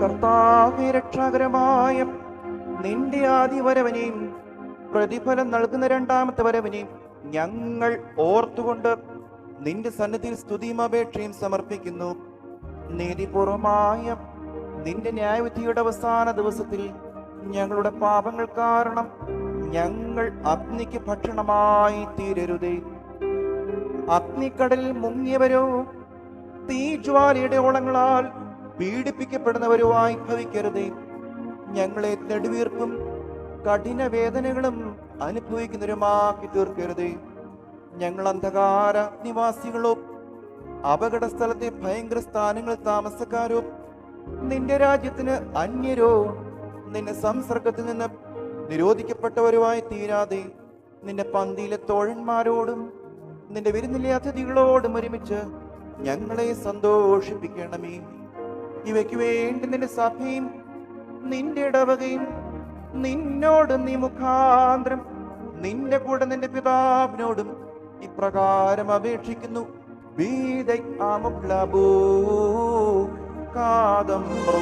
കർത്താവെ രക്ഷാകരമായ നിന്റെ ആദ്യ വരവനെയും പ്രതിഫലം നൽകുന്ന രണ്ടാമത്തെ വരവനെയും ഞങ്ങൾ ഓർത്തുകൊണ്ട് നിന്റെ സന്നിധിയിൽ സ്തുതിയും അപേക്ഷയും സമർപ്പിക്കുന്നു. നീതിപൂർവമായ നിന്റെ ന്യായവിധിയുടെ അവസാന ദിവസത്തിൽ ഞങ്ങളുടെ പാപങ്ങൾ കാരണം ഞങ്ങൾ അഗ്നിക്ക് ഭക്ഷണമായി തീരരുതേ. അഗ്നിക്കടലിൽ മുങ്ങിയവരോ തീജ്വാലയുടെ ഓളങ്ങളാൽ പീഡിപ്പിക്കപ്പെടുന്നവരോ ആയി ഭവിക്കരുതേ. ഞങ്ങളെ നെടുവീർപ്പും കഠിന വേദനകളും അനുഭവിക്കുന്നവരുമാക്കി തീർക്കരുതേ. ഞങ്ങൾ അന്ധകാര നിവാസികളോ അപകട സ്ഥലത്തെ ഭയങ്കര സ്ഥാനങ്ങളിൽ താമസക്കാരോ നിന്റെ രാജ്യത്തിന് അന്യരോ നിന്റെ സംസർഗത്തിൽ നിന്ന് നിരോധിക്കപ്പെട്ടവരുമായി തീരാതെ നിന്റെ പന്തിയിലെ തോഴന്മാരോടും നിന്റെ വിരുന്നിലെ അതിഥികളോടും ഒരുമിച്ച് ഞങ്ങളെ സന്തോഷിപ്പിക്കണമേ. ഇവയ്ക്ക് വേണ്ടി നിന്റെ സഭയും നിന്റെ ഇടവകയും നിന്നോട് നീ മുഖാന്തരം നിന്റെ കൂടെ നിന്റെ പിതാവിനോടും ഇപ്രകാരം അപേക്ഷിക്കുന്നു. വീതൈ ആമുക്ലബൂ കാതംബ്രോ